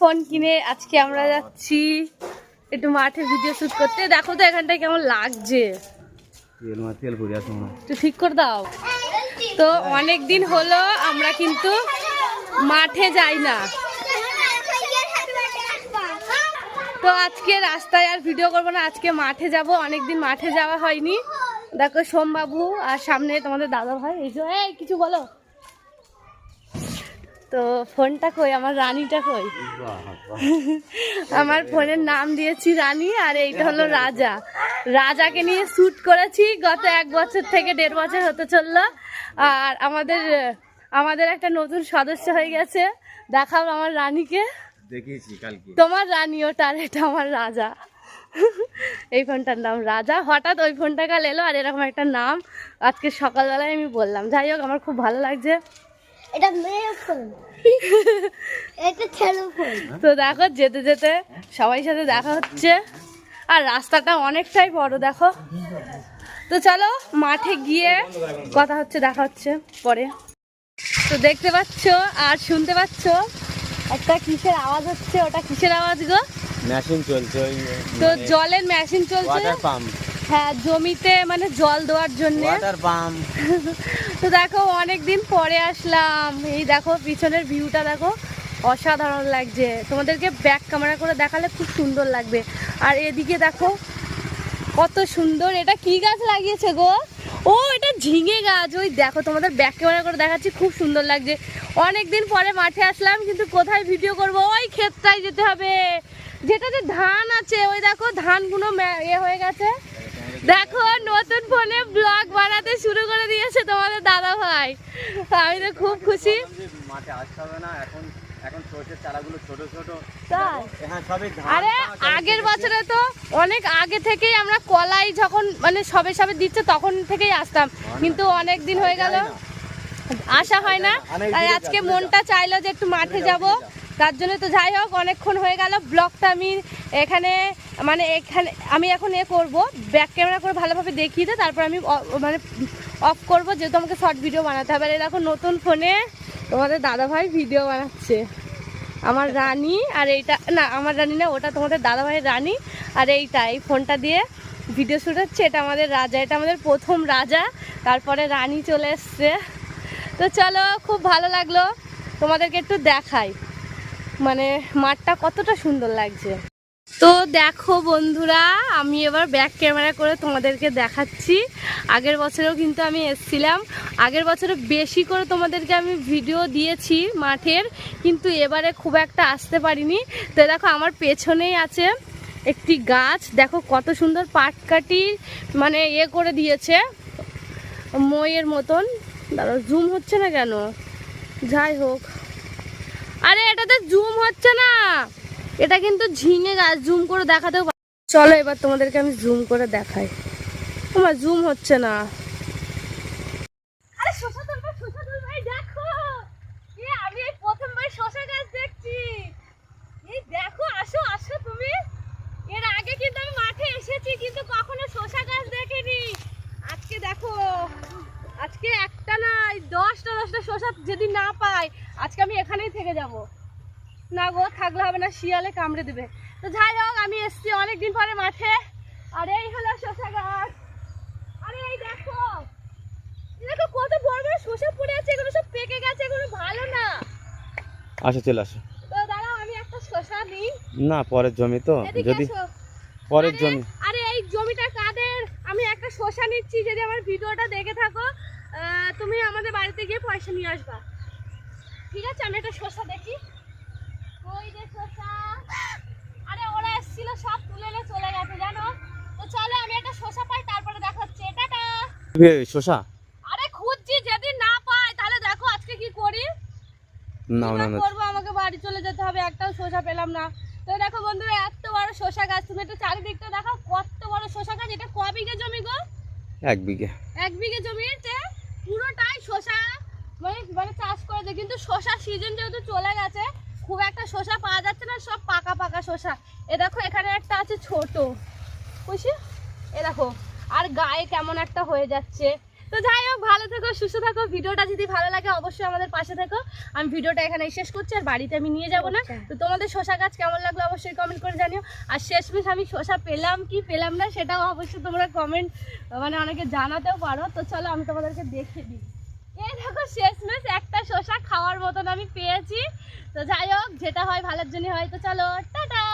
Phone কিনে আজকে আমরা যাচ্ছি একটু মাঠে ভিডিও শুট করতে। দেখো তো এখানটায় কেমন লাগছে। ঠিক করে দাও। তো অনেক দিন হলো আমরা কিন্তু মাঠে যাই না। তো আজকে রাস্তায় আর ভিডিও করব না। আজকে মাঠে যাব। অনেক দিন মাঠে যাওয়া হয়নি। দেখো সোমবাবু আর সামনে তোমাদের দাদা ভাই এই যে এই কিছু বলো। তো ফোনটা কই? আমার রানীটা কই? আমার ফোনের নাম দিয়েছি রানী আর এইটা হলো রাজা। রাজাকে নিয়ে শ্যুট করেছি গত এক বছর থেকে দেড় বছর হতে চলল। আর আমাদের আমাদের একটা নতুন সদস্য হয়ে গেছে। দেখাও আমার রানীকে। দেখিয়েছি কালকে। তোমার রানী ওটা আর এটা আমার রাজা। এই ফোনটার নাম রাজা। হঠাৎ ওই ফোনটা কাল এলো আর এরকম একটা নাম। আজকে সকালবেলায় আমি বললাম। যাই হোক আমার খুব ভালো লাগছে। এটা ফোন। এটা ফোন। তো দেখো যেতে যেতে সবাই সাথে দেখা হচ্ছে। আর রাস্তাটা অনেকটাই বড় দেখো। তো চলো মাঠে গিয়ে কথা হচ্ছে দেখা হচ্ছে পরে। তো দেখতে পাচ্ছ আর শুনতে পাচ্ছ একটা কিসের আওয়াজ হচ্ছে ওটা কিসের আওয়াজ গো? মেশিন চলছে তো জলের মেশিন চলছে। ওয়াটার পাম্প হ্যাঁ জমিতে মানে জল দেওয়ার জন্য। তো দেখো অনেক দিন পরে আসলাম। এই দেখো পিছনের ভিউটা দেখো অসাধারণ লাগছে। তোমাদেরকে ব্যাক ক্যামেরা করে দেখালে খুব সুন্দর লাগবে। আর এদিকে দেখো কত সুন্দর। এটা কি গাছ লাগিয়েছে গো? ও এটা ঝিঙে গাছ। ওই দেখো তোমাদের ব্যাক ক্যামেরা করে দেখাচ্ছি খুব সুন্দর লাগছে। অনেক দিন পরে মাঠে আসলাম কিন্তু কোথায় ভিডিও করব? ওই ক্ষেতটায় যেতে হবে। যেটাতে ধান আছে ওই দেখো ধানগুলো এ হয়ে গেছে। দেখো নতুন ফোনে ব্লগ বানাতে শুরু করে দিয়েছে তোমাদের দাদা ভাই। আমি তো খুব খুশি। মাঠে আসতে হবে না এখন এখন চারাগুলো ছোট ছোট। হ্যাঁ সবই আরে আগের বছরে তো অনেক আগে থেকেই আমরা কলাই যখন মানে সবে সবে দিচ্ছে তখন থেকেই আসতাম। কিন্তু অনেক দিন হয়ে গেল। আসা হয় না। তাই আজকে মনটা চাইলো যে একটু মাঠে যাব। তার জন্য তো যাই হোক অনেকক্ষণ হয়ে গেল। ব্লগটা আমি এখানে মানে এখানে, আমি এখন এ করব ব্যাক ক্যামেরা করে ভালোভাবে দেখিয়ে দিয়ে তারপর আমি মানে অফ করব, যেহেতু আমাকে শর্ট ভিডিও বানাতে হবে। আর দেখো নতুন ফোনে তোমাদের দাদাভাই ভিডিও বানাচ্ছে। আমার রানী আর এইটা, না, আমার রানী না, ওটা তোমাদের দাদাভাইয়ের রানী আর এইটা, এই ফোনটা দিয়ে ভিডিও শ্যুট হচ্ছে। এটা আমাদের রাজা, এটা আমাদের প্রথম রাজা। তারপরে রানী চলে এসছে। তো চলো, খুব ভালো লাগল তোমাদেরকে একটু দেখাই। মানে মাঠটা কতটা সুন্দর লাগছে। তো দেখো বন্ধুরা, আমি এবার ব্যাক ক্যামেরা করে তোমাদেরকে দেখাচ্ছি। আগের বছরেও কিন্তু আমি এসছিলাম। আগের বছরে বেশি করে তোমাদেরকে আমি ভিডিও দিয়েছি মাঠের, কিন্তু এবারে খুব একটা আসতে পারিনি। তো দেখো, আমার পেছনেই আছে একটি গাছ। দেখো কত সুন্দর পাটকাটি মানে ইয়ে করে দিয়েছে। মইয়ের মতন। দাঁড়ো জুম হচ্ছে না কেন? যাই হোক। আরে, এটাতে জুম হচ্ছে না। এটা কিন্তু ঝিঙে গাছ জুম করে দেখাতেও চলো এবার তোমাদেরকে আমি জুম করে দেখাই। তোমার জুম হচ্ছে না। কিন্তু শসা গাছ দেখিনি। আজকে দেখো, আজকে একটা দশটা দশটা যদি না পাই, আজকে আমি এখানেই থেকে যাব। না গো থাকলে হবে না শিয়ালে কামড়ে দেবে। তো যাই হোক আমি এসছি অনেকদিন পরে মাঠে। আর এই হলো শশা গাছ। আরে এই দেখো। দেখো কত বড় বড় শসা পড়ে আছে এগুলো সব পেকে গেছে এগুলো ভালো না। আসো চলে আসো। তো দাঁড়াও আমি একটা শশা নিই। না পরের জমি তো যদি পরের জমি। আরে এই জমিটা কাদের? আমি একটা শশা নিচ্ছি যদি আমার ভিডিওটা দেখে থাকো তুমি আমাদের বাড়িতে গিয়ে পয়সা নিয়ে আসবা। ঠিক আছে আমি একটা শশা দেখি। আরে ওরা এসেছিল সব তুলে নিয়ে চলে গেছে জানো? তো চলো আমি একটা শসা পাই তারপরে দেখাচ্ছি। টাটা। এ, আরে খুঁজছি যদি না পাই তাহলে দেখো আজকে কি করি। না না না। করব আমাকে বাড়ি চলে যেতে হবে একটাও পেলাম না। তো দেখো বন্ধুরা এত বড় শসা গাছ তুমি একটু চারিদিকটা দেখো কত বড় শসা গাছ এটা ক বিঘে জমি গো? এক বিঘে। এক বিঘে জমিতে পুরোটাই শসা। মানে মানে চাষ করেছে কিন্তু শসা সিজন যেহেতু চলে গেছে খুব একটা শসা পাওয়া যাচ্ছে না সব পাকা পাকা শসা। এ দেখো এখানে একটা আছে ছোট। বুঝছি এ দেখো আর গায়ে কেমন একটা হয়ে যাচ্ছে। তো যাই হোক ভালো থেকো সুস্থ থাকো। ভিডিওটা যদি ভালো লাগে অবশ্যই আমাদের পাশে থেকো। আমি ভিডিওটা এখানে শেষ করছি আর বাড়িতে আমি নিয়ে যাব না। আচ্ছা। তো তোমাদের শশা গাছ কেমন লাগল অবশ্যই কমেন্ট করে জানিও। আর শেষমেশ আমি শশা পেলাম কি পেলাম না সেটাও অবশ্যই তোমরা কমেন্ট মানে অনেকে জানাতেও পারো। তো চলো আমি তোমাদেরকে দেখে দিই। এই দেখো, শেষমেশ একটা শশা খাওয়ার মতন আমি পেয়েছি। তো যাই হোক, যেটা হয় ভালোর জন্য হয়, তো চলো, টাটা!